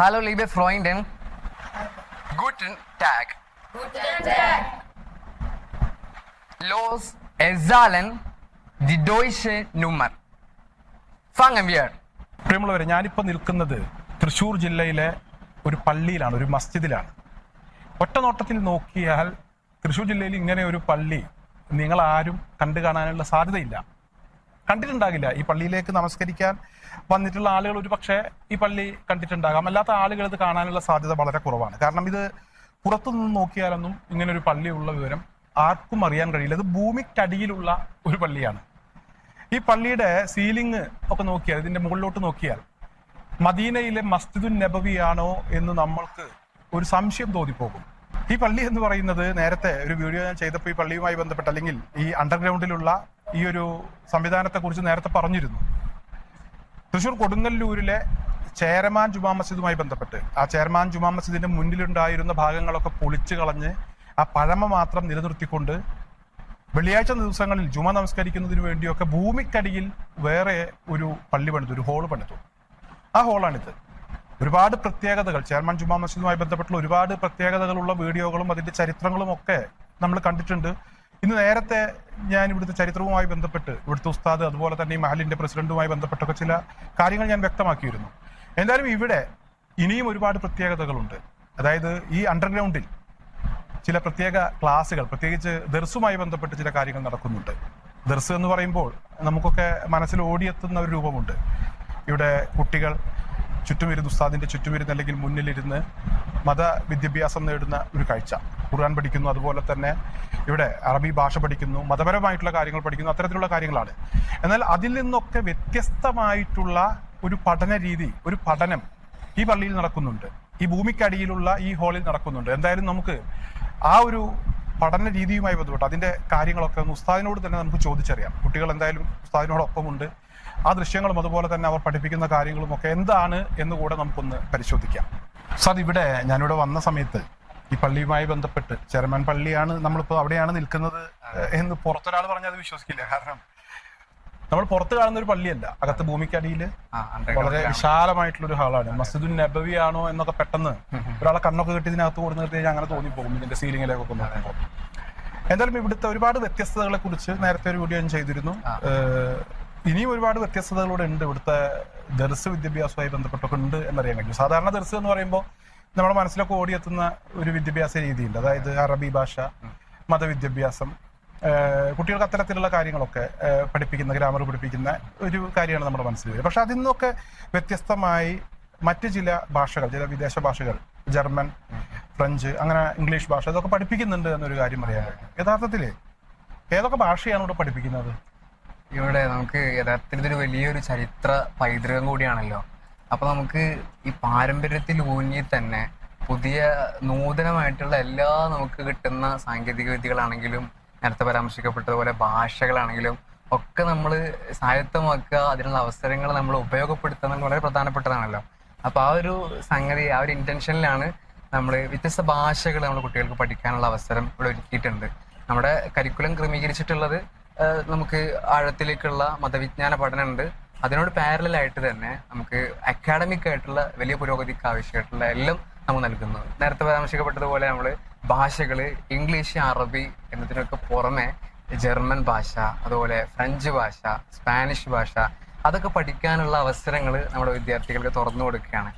Hallo liebe Freundin. Guten Tag. Guten Tag. Los erzählen die deutsche Nummer. Fangen wir. പ്രിയമുള്ളവരെ ഞാനിപ്പോൾ നിൽക്കുന്നത് തൃശ്ശൂർ ജില്ലയിലെ ഒരു പള്ളിയിലാണ് ഒരു മസ്ജിദിലാണ് ഒറ്റ നോട്ടത്തിൽ നോക്കിയാൽ തൃശ്ശൂർ ജില്ലയിൽ ഇങ്ങനെ ഒരു പള്ളി നിങ്ങൾ ആരും കണ്ടു കാണാനുള്ള സാധ്യതയില്ല കണ്ടിട്ടുണ്ടാകില്ല. ഈ പള്ളിയിലേക്ക് നമസ്കരിക്കാൻ വന്നിട്ടുള്ള ആളുകൾ ഒരു പക്ഷേ ഈ പള്ളി കണ്ടിട്ടുണ്ടാകാം. അല്ലാത്ത ആളുകൾ ഇത് കാണാനുള്ള സാധ്യത വളരെ കുറവാണ്. കാരണം ഇത് പുറത്തുനിന്ന് നോക്കിയാലൊന്നും ഇങ്ങനെ ഒരു പള്ളിയുള്ള വിവരം ആർക്കും അറിയാൻ കഴിയില്ല. ഇത് ഭൂമിക്കടിയിലുള്ള ഒരു പള്ളിയാണ്. ഈ പള്ളിയുടെ സീലിംഗ് ഒക്കെ നോക്കിയാൽ ഇതിന്റെ മുകളിലോട്ട് നോക്കിയാൽ മദീനയിലെ മസ്ജിദുൻ നബവിയാണോ എന്ന് നമ്മൾക്ക് ഒരു സംശയം തോന്നിപ്പോകും. ഈ പള്ളി എന്ന് പറയുന്നത് നേരത്തെ ഒരു വീഡിയോ ഞാൻ ചെയ്തപ്പോൾ ഈ പള്ളിയുമായി ബന്ധപ്പെട്ട് അല്ലെങ്കിൽ ഈ അണ്ടർഗ്രൗണ്ടിലുള്ള ഈ ഒരു സംവിധാനത്തെ കുറിച്ച് നേരത്തെ പറഞ്ഞിരുന്നു. തൃശൂർ കൊടുങ്ങല്ലൂരിലെ ചേരമാൻ ജുമാ മസ്ജിദുമായി ബന്ധപ്പെട്ട് ആ ചേരമാൻ ജുമാ മസ്ജിദിന്റെ മുന്നിലുണ്ടായിരുന്ന ഭാഗങ്ങളൊക്കെ പൊളിച്ചു കളഞ്ഞ് ആ പഴമ മാത്രം നിലനിർത്തിക്കൊണ്ട് വെള്ളിയാഴ്ച ദിവസങ്ങളിൽ ജുമ നമസ്കരിക്കുന്നതിന് വേണ്ടിയൊക്കെ ഭൂമിക്കടിയിൽ വേറെ ഒരു പള്ളി പണിതു ഒരു ഹോൾ പണിതു. ആ ഹോളാണിത് ഒരുപാട് പ്രത്യേകതകൾ. ചെയർമാൻ ജുമാ മസ്ജിദുമായി ബന്ധപ്പെട്ടുള്ള ഒരുപാട് പ്രത്യേകതകളുള്ള വീഡിയോകളും അതിന്റെ ചരിത്രങ്ങളും ഒക്കെ നമ്മൾ കണ്ടിട്ടുണ്ട്. ഇന്ന് നേരത്തെ ഞാൻ ഇവിടുത്തെ ചരിത്രവുമായി ബന്ധപ്പെട്ട് ഇവിടുത്തെ ഉസ്താദ് അതുപോലെ തന്നെ ഈ മഹലിന്റെ പ്രസിഡന്റുമായി ബന്ധപ്പെട്ടൊക്കെ ചില കാര്യങ്ങൾ ഞാൻ വ്യക്തമാക്കിയിരുന്നു. എന്തായാലും ഇവിടെ ഇനിയും ഒരുപാട് പ്രത്യേകതകളുണ്ട്. അതായത് ഈ അണ്ടർഗ്രൗണ്ടിൽ ചില പ്രത്യേക ക്ലാസ്സുകൾ പ്രത്യേകിച്ച് ദർസുമായി ബന്ധപ്പെട്ട് ചില കാര്യങ്ങൾ നടക്കുന്നുണ്ട്. ദർസ് എന്ന് പറയുമ്പോൾ നമുക്കൊക്കെ മനസ്സിൽ ഓടിയെത്തുന്ന ഒരു രൂപമുണ്ട്. ഇവിടെ കുട്ടികൾ ചുറ്റുമിരുന്ന് ഉസ്താദിന്റെ ചുറ്റുമിരുന്ന് അല്ലെങ്കിൽ മുന്നിലിരുന്ന് മത വിദ്യാഭ്യാസം നേടുന്ന ഒരു കാഴ്ച. ഖുർആൻ പഠിക്കുന്നു അതുപോലെ തന്നെ ഇവിടെ അറബി ഭാഷ പഠിക്കുന്നു മതപരമായിട്ടുള്ള കാര്യങ്ങൾ പഠിക്കുന്നു അത്തരത്തിലുള്ള കാര്യങ്ങളാണ്. എന്നാൽ അതിൽ നിന്നൊക്കെ വ്യത്യസ്തമായിട്ടുള്ള ഒരു പഠന രീതി ഒരു പഠനം ഈ പള്ളിയിൽ നടക്കുന്നുണ്ട്. ഈ ഭൂമിക്കടിയിലുള്ള ഈ ഹാളിൽ നടക്കുന്നുണ്ട്. എന്തായാലും നമുക്ക് ആ ഒരു പഠന രീതിയുമായി ബന്ധപ്പെട്ട് അതിന്റെ കാര്യങ്ങളൊക്കെ ഉസ്താദിനോട് തന്നെ നമുക്ക് ചോദിച്ചറിയാം. കുട്ടികൾ എന്തായാലും ഉസ്താദിനോടൊപ്പമുണ്ട്. ആ ദൃശ്യങ്ങളും അതുപോലെ തന്നെ അവർ പഠിപ്പിക്കുന്ന കാര്യങ്ങളും ഒക്കെ എന്താണ് എന്ന് കൂടെ നമുക്കൊന്ന് പരിശോധിക്കാം. സാർ ഇവിടെ ഞാനിവിടെ വന്ന സമയത്ത് ഈ പള്ളിയുമായി ബന്ധപ്പെട്ട് ചെയർമാൻ പള്ളിയാണ് നമ്മളിപ്പോൾ അവിടെയാണ് നിൽക്കുന്നത് എന്ന് പുറത്തൊരാൾ പറഞ്ഞാൽ അത് വിശ്വസിക്കില്ല. കാരണം നമ്മൾ പുറത്ത് കാണുന്ന ഒരു പള്ളിയല്ല. അകത്ത് ഭൂമിക്കടിയിൽ വളരെ. വിശാലമായിട്ടുള്ള ഒരു ഹാളാണ്. മസ്ജിദുൻ നബവി ആണോ എന്നൊക്കെ പെട്ടെന്ന് ഒരാളെ കണ്ണൊക്കെ കിട്ടി ഇതിനകത്ത് കൊടുത്തു നിർത്തി കഴിഞ്ഞാൽ അങ്ങനെ തോന്നിപ്പോകും ഇതിന്റെ സീലിംഗിലേക്കൊക്കെ നോക്കുമ്പോൾ. എന്തായാലും ഇവിടുത്തെ ഒരുപാട് വ്യത്യസ്തതകളെ കുറിച്ച് നേരത്തെ ഒരു വീഡിയോ ഞാൻ ചെയ്തിരുന്നു. ഇനിയും ഒരുപാട് വ്യത്യസ്തതകളൂടെ ഉണ്ട്. ഇവിടുത്തെ ദർസ് വിദ്യാഭ്യാസവുമായി ബന്ധപ്പെട്ടൊക്കെ ഉണ്ട് എന്നറിയാൻ കഴിയും സാധാരണ ദർസ് എന്ന് പറയുമ്പോൾ നമ്മുടെ മനസ്സിലൊക്കെ ഓടിയെത്തുന്ന ഒരു വിദ്യാഭ്യാസ രീതിയുണ്ട്. അതായത് അറബി ഭാഷ മതവിദ്യാഭ്യാസം കുട്ടികൾക്ക് അത്തരത്തിലുള്ള കാര്യങ്ങളൊക്കെ പഠിപ്പിക്കുന്ന ഗ്രാമർ പഠിപ്പിക്കുന്ന ഒരു കാര്യമാണ് നമ്മുടെ മനസ്സിൽ വരിക. പക്ഷെ അതിൽ നിന്നൊക്കെ വ്യത്യസ്തമായി മറ്റ് ചില ഭാഷകൾ ചില വിദേശ ഭാഷകൾ ജർമ്മൻ ഫ്രഞ്ച് അങ്ങനെ ഇംഗ്ലീഷ് ഭാഷ ഇതൊക്കെ പഠിപ്പിക്കുന്നുണ്ട് എന്നൊരു കാര്യം അറിയാൻ കഴിയും. യഥാർത്ഥത്തിൽ ഏതൊക്കെ ഭാഷയാണ് ഇവിടെ പഠിപ്പിക്കുന്നത്? ഇവിടെ നമുക്ക് യഥാർത്ഥത്തിൽ ഇതൊരു വലിയൊരു ചരിത്ര പൈതൃകം കൂടിയാണല്ലോ. അപ്പൊ നമുക്ക് ഈ പാരമ്പര്യത്തിൽ ഊന്നി തന്നെ പുതിയ നൂതനമായിട്ടുള്ള എല്ലാ നമുക്ക് കിട്ടുന്ന സാങ്കേതിക വിദ്യകളാണെങ്കിലും നേരത്തെ പരാമർശിക്കപ്പെട്ടതുപോലെ ഭാഷകളാണെങ്കിലും ഒക്കെ നമ്മൾ സായത്തമാക്കുക അതിനുള്ള അവസരങ്ങൾ നമ്മൾ ഉപയോഗപ്പെടുത്തുന്നത് വളരെ പ്രധാനപ്പെട്ടതാണല്ലോ. അപ്പൊ ആ ഒരു സംഗതി ആ ഒരു ഇന്റൻഷനിലാണ് നമ്മൾ വ്യത്യസ്ത ഭാഷകൾ നമ്മൾ കുട്ടികൾക്ക് പഠിക്കാനുള്ള അവസരം ഇവിടെ ഒരുക്കിയിട്ടുണ്ട്. നമ്മുടെ കരിക്കുലം ക്രമീകരിച്ചിട്ടുള്ളത് നമുക്ക് ആഴത്തിലേക്കുള്ള മതവിജ്ഞാന പഠനമുണ്ട്. അതിനോട് പാരലായിട്ട് തന്നെ നമുക്ക് അക്കാഡമിക് ആയിട്ടുള്ള വലിയ പുരോഗതിക്ക് ആവശ്യമായിട്ടുള്ള എല്ലാം നമ്മൾ നൽകുന്നു. നേരത്തെ പരാമർശിക്കപ്പെട്ടതുപോലെ നമ്മൾ ഭാഷകൾ ഇംഗ്ലീഷ് അറബി എന്നതിനൊക്കെ പുറമെ ജർമ്മൻ ഭാഷ അതുപോലെ ഫ്രഞ്ച് ഭാഷ സ്പാനിഷ് ഭാഷ അതൊക്കെ പഠിക്കാനുള്ള അവസരങ്ങൾ നമ്മുടെ വിദ്യാർത്ഥികൾക്ക് തുറന്നു കൊടുക്കുകയാണ്.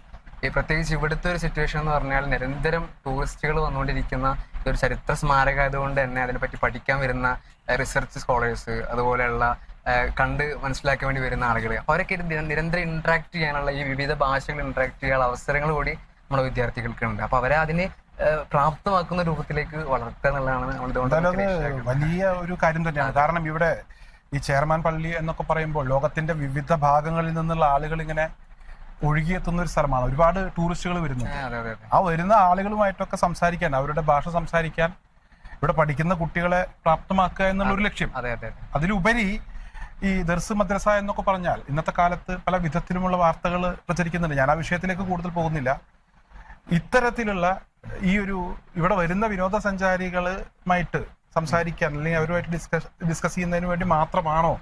ഈ പ്രത്യേകിച്ച് ഇവിടുത്തെ ഒരു സിറ്റുവേഷൻ എന്ന് പറഞ്ഞാൽ നിരന്തരം ടൂറിസ്റ്റുകൾ വന്നുകൊണ്ടിരിക്കുന്ന ഒരു ചരിത്ര സ്മാരക ആയതുകൊണ്ട് തന്നെ അതിനെപ്പറ്റി പഠിക്കാൻ വരുന്ന റിസർച്ച് സ്കോളേഴ്സ് അതുപോലെയുള്ള കണ്ട് മനസ്സിലാക്കാൻ വേണ്ടി വരുന്ന ആളുകൾ അവരൊക്കെ നിരന്തരം ഇന്ററാക്ട് ചെയ്യാനുള്ള ഈ വിവിധ ഭാഷകൾ ഇന്ററാക്ട് ചെയ്യാനുള്ള അവസരങ്ങൾ കൂടി നമ്മുടെ വിദ്യാർത്ഥികൾക്ക് ഉണ്ട് അപ്പൊ അവരെ അതിനെ പ്രാപ്തമാക്കുന്ന രൂപത്തിലേക്ക് വളർത്തുക എന്നുള്ളതാണ് നമ്മൾ ഇതുകൊണ്ട്. വലിയ ഒരു കാര്യം തന്നെയാണ്. കാരണം ഇവിടെ ഈ ചെയർമാൻ പള്ളി എന്നൊക്കെ പറയുമ്പോൾ ലോകത്തിന്റെ വിവിധ ഭാഗങ്ങളിൽ നിന്നുള്ള ആളുകൾ ഇങ്ങനെ ഒഴുകിയെത്തുന്ന ഒരു സ്ഥലമാണ്. ഒരുപാട് ടൂറിസ്റ്റുകൾ വരുന്നു ആ, വരുന്ന ആളുകളുമായിട്ടൊക്കെ സംസാരിക്കാൻ അവരുടെ ഭാഷ സംസാരിക്കാൻ ഇവിടെ പഠിക്കുന്ന കുട്ടികളെ പ്രാപ്തമാക്കുക എന്നുള്ള ഒരു ലക്ഷ്യം. അതെ അതെ അതെ. അതിലുപരി ഈ ദർസ് മദ്രസ എന്നൊക്കെ പറഞ്ഞാൽ ഇന്നത്തെ കാലത്ത് പല വിധത്തിലുമുള്ള വാർത്തകൾ പ്രചരിക്കുന്നുണ്ട്. ഞാൻ ആ വിഷയത്തിലേക്ക് കൂടുതൽ പോകുന്നില്ല. ഇത്തരത്തിലുള്ള ഈ ഒരു ഇവിടെ വരുന്ന വിനോദസഞ്ചാരികളുമായിട്ട് സംസാരിക്കാൻ അല്ലെങ്കിൽ അവരുമായിട്ട് ഡിസ്കസ് ഡിസ്കസ് ചെയ്യുന്നതിന് വേണ്ടി മാത്രമാണോ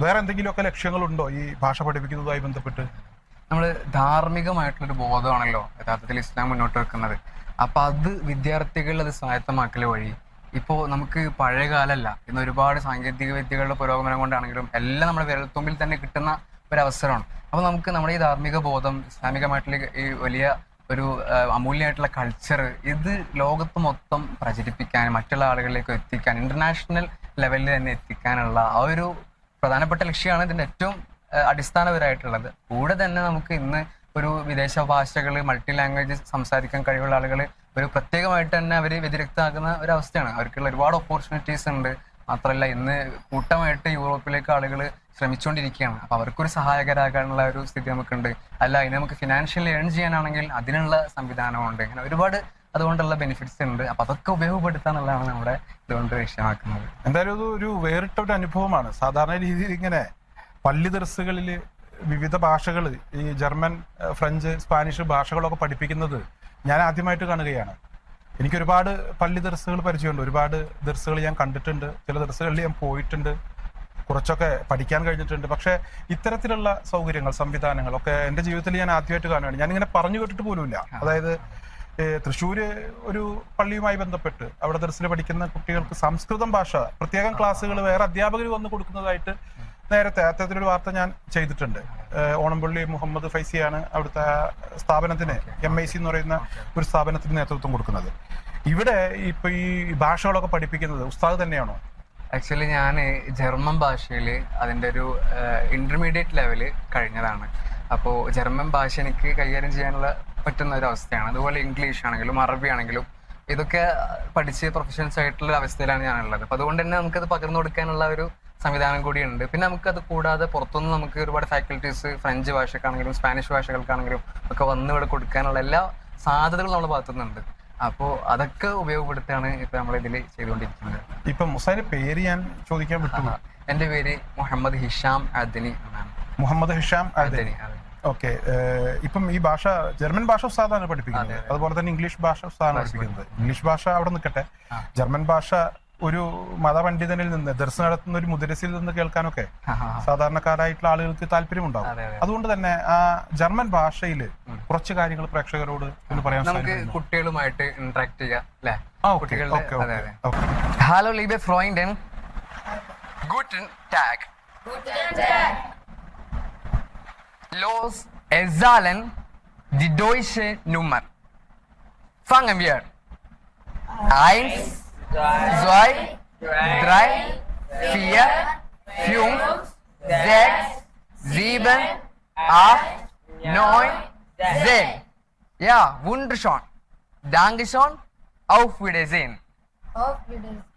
വേറെ എന്തെങ്കിലുമൊക്കെ ലക്ഷ്യങ്ങളുണ്ടോ ഈ ഭാഷ പഠിപ്പിക്കുന്നതുമായി ബന്ധപ്പെട്ട്? നമ്മൾ ധാർമ്മികമായിട്ടുള്ളൊരു ബോധമാണല്ലോ യഥാർത്ഥത്തിൽ ഇസ്ലാം മുന്നോട്ട് വെക്കുന്നത്. അപ്പൊ അത് വിദ്യാർത്ഥികൾ അത് സ്വായത്തമാക്കൽ വഴി ഇപ്പോൾ നമുക്ക് പഴയ കാലമല്ല ഇന്ന് ഒരുപാട് സാങ്കേതിക വിദ്യകളുടെ പുരോഗമനം കൊണ്ടാണെങ്കിലും എല്ലാം നമ്മുടെ വിരൽത്തുമ്പിൽ തന്നെ കിട്ടുന്ന ഒരു അവസരമാണ് അപ്പൊ നമുക്ക് നമ്മുടെ ഈ ധാർമ്മിക ബോധം ഇസ്ലാമികമായിട്ടുള്ള ഈ വലിയ ഒരു അമൂല്യമായിട്ടുള്ള കൾച്ചർ ഇത് ലോകത്ത് മൊത്തം പ്രചരിപ്പിക്കാൻ മറ്റുള്ള ആളുകളിലേക്ക് എത്തിക്കാൻ ഇന്റർനാഷണൽ ലെവലിൽ തന്നെ എത്തിക്കാനുള്ള ആ ഒരു പ്രധാനപ്പെട്ട ലക്ഷ്യമാണ് ഇതിന്റെ ഏറ്റവും അടിസ്ഥാനപരമായിട്ടുള്ളത്. കൂടെ തന്നെ നമുക്ക് ഇന്ന് ഒരു വിദേശ ഭാഷകൾ മൾട്ടി ലാംഗ്വേജ് സംസാരിക്കാൻ കഴിവുള്ള ആളുകൾ ഒരു പ്രത്യേകമായിട്ട് തന്നെ അവർ വ്യതിരക്തമാക്കുന്ന ഒരു അവസ്ഥയാണ് അവർക്കുള്ള ഒരുപാട് ഓപ്പർച്യൂണിറ്റീസ് ഉണ്ട്. മാത്രമല്ല ഇന്ന് കൂട്ടമായിട്ട് യൂറോപ്പിലേക്ക് ആളുകൾ ശ്രമിച്ചുകൊണ്ടിരിക്കുകയാണ് അപ്പൊ അവർക്കൊരു സഹായകരാകാനുള്ള ഒരു സ്ഥിതി നമുക്കുണ്ട്. അല്ല ഇനി നമുക്ക് ഫിനാൻഷ്യലി ഏൺ ചെയ്യാനാണെങ്കിൽ അതിനുള്ള സംവിധാനമുണ്ട്. ഇങ്ങനെ ഒരുപാട് അതുകൊണ്ടുള്ള ബെനിഫിറ്റ്സ് ഉണ്ട്. അപ്പൊ അതൊക്കെ ഉപയോഗപ്പെടുത്താന്നുള്ളതാണ് നമ്മുടെ ഇതുകൊണ്ട് ലക്ഷ്യമാക്കുന്നത്. എന്തായാലും ഒരു വേറിട്ട ഒരു അനുഭവമാണ്. സാധാരണ രീതിയിൽ ഇങ്ങനെ പള്ളി ദർസുകളിൽ വിവിധ ഭാഷകൾ ഈ ജർമ്മൻ ഫ്രഞ്ച് സ്പാനിഷ് ഭാഷകളൊക്കെ പഠിപ്പിക്കുന്നത് ഞാൻ ആദ്യമായിട്ട് കാണുകയാണ്. എനിക്ക് ഒരുപാട് പള്ളി ദർസുകൾ പരിചയമുണ്ട്. ഒരുപാട് ദർസുകൾ ഞാൻ കണ്ടിട്ടുണ്ട്. ചില ദർസുകളിൽ ഞാൻ പോയിട്ടുണ്ട്. കുറച്ചൊക്കെ പഠിക്കാൻ കഴിഞ്ഞിട്ടുണ്ട്. പക്ഷേ ഇത്തരത്തിലുള്ള സൗകര്യങ്ങൾ സംവിധാനങ്ങൾ ഒക്കെ എന്റെ ജീവിതത്തിൽ ഞാൻ ആദ്യമായിട്ട് കാണുകയാണ്. ഞാനിങ്ങനെ പറഞ്ഞു കേട്ടിട്ട് പോലുമില്ല. അതായത് തൃശ്ശൂർ തൃശ്ശൂര് ഒരു പള്ളിയുമായി ബന്ധപ്പെട്ട് അവിടെ ദർസിൽ പഠിക്കുന്ന കുട്ടികൾക്ക് സംസ്കൃതം ഭാഷ പ്രത്യേകം ക്ലാസ്സുകൾ വേറെ അധ്യാപകർ വന്ന് കൊടുക്കുന്നതായിട്ട് നേരത്തെ അത്തരത്തിലൊരു വാർത്ത ഞാൻ ചെയ്തിട്ടുണ്ട്. ഓണംപള്ളി മുഹമ്മദ് ഫൈസിയാണ് അവിടുത്തെ സ്ഥാപനത്തിന് എം ഐ സി എന്ന് പറയുന്ന ഒരു സ്ഥാപനത്തിന് നേതൃത്വം കൊടുക്കുന്നത്. ഇവിടെ ഇപ്പൊ ഈ ഭാഷകളൊക്കെ പഠിപ്പിക്കുന്നത് ഉസ്താദ് തന്നെയാണോ? ആക്ച്വലി ഞാൻ ജർമ്മൻ ഭാഷയിൽ അതിന്റെ ഒരു ഇന്റർമീഡിയറ്റ് ലെവൽ കഴിഞ്ഞതാണ്. അപ്പോൾ ജർമ്മൻ ഭാഷ എനിക്ക് കൈകാര്യം ചെയ്യാനുള്ള പറ്റുന്ന ഒരു അവസ്ഥയാണ്. അതുപോലെ ഇംഗ്ലീഷ് ആണെങ്കിലും അറബി ആണെങ്കിലും ഇതൊക്കെ പഠിച്ച് പ്രൊഫഷണൽസ് ആയിട്ടുള്ള അവസ്ഥയിലാണ് ഞാനുള്ളത്. അപ്പോൾ അതുകൊണ്ട് തന്നെ നമുക്കത് പകർന്നു കൊടുക്കാനുള്ള ഒരു സംവിധാനം കൂടിയുണ്ട്. പിന്നെ നമുക്ക് അത് കൂടാതെ പുറത്തുനിന്ന് നമുക്ക് ഒരുപാട് ഫാക്കൽറ്റീസ് ഫ്രഞ്ച് ഭാഷക്കാണെങ്കിലും സ്പാനിഷ് ഭാഷകൾക്കാണെങ്കിലും ഒക്കെ വന്ന് ഇവിടെ കൊടുക്കാനുള്ള എല്ലാ സാധ്യതകളും നമ്മൾ ഭാഗത്തുനിന്നുണ്ട്. അപ്പോൾ അതൊക്കെ ഉപയോഗപ്പെടുത്താണ് ഇപ്പൊ നമ്മൾ ഇതിൽ ചെയ്തുകൊണ്ടിരിക്കുന്നത്. ഇപ്പൊ മുസാന്റെ പേര് ഞാൻ ചോദിക്കാൻ വിട്ടു എന്റെ പേര് മുഹമ്മദ് ഹിഷാം അദനി മുഹമ്മദ് ഹിഷാം അദനി. ഓക്കെ ഇപ്പം ഈ ഭാഷ ജർമ്മൻ ഭാഷ ഉസ്താദാണ് പഠിപ്പിക്കുന്നത്. അതുപോലെ തന്നെ ഇംഗ്ലീഷ് ഭാഷ ഉസ്താദാണ് പഠിപ്പിക്കുന്നത്. ഇംഗ്ലീഷ് ഭാഷ അവിടെ നിൽക്കട്ടെ. ജർമ്മൻ ഭാഷ ഒരു മതപണ്ഡിതനിൽ നിന്ന് ദർശനം നടത്തുന്ന ഒരു മുദരസിൽ നിന്ന് കേൾക്കാനൊക്കെ. സാധാരണക്കാരായിട്ടുള്ള ആളുകൾക്ക് താല്പര്യമുണ്ടാവും അതെ അതെ അതുകൊണ്ട് തന്നെ ആ ജർമ്മൻ ഭാഷയിൽ കുറച്ച് കാര്യങ്ങൾ പ്രേക്ഷകരോട് ഒന്ന് പറയാൻ നമുക്ക് കുട്ടികളുമായിട്ട് ഇന്ററാക്ട് ചെയ്യാം അല്ലെ Hallo liebe Freunde. Guten Tag. Los erzählen die deutsche Nummer. Fangen wir. Eins, zwei, drei, vier, fünf, sechs, sieben, acht, neun, zehn. Ja, wunderschön. Dankeschön. Auf Wiedersehen. Auf Wiedersehen.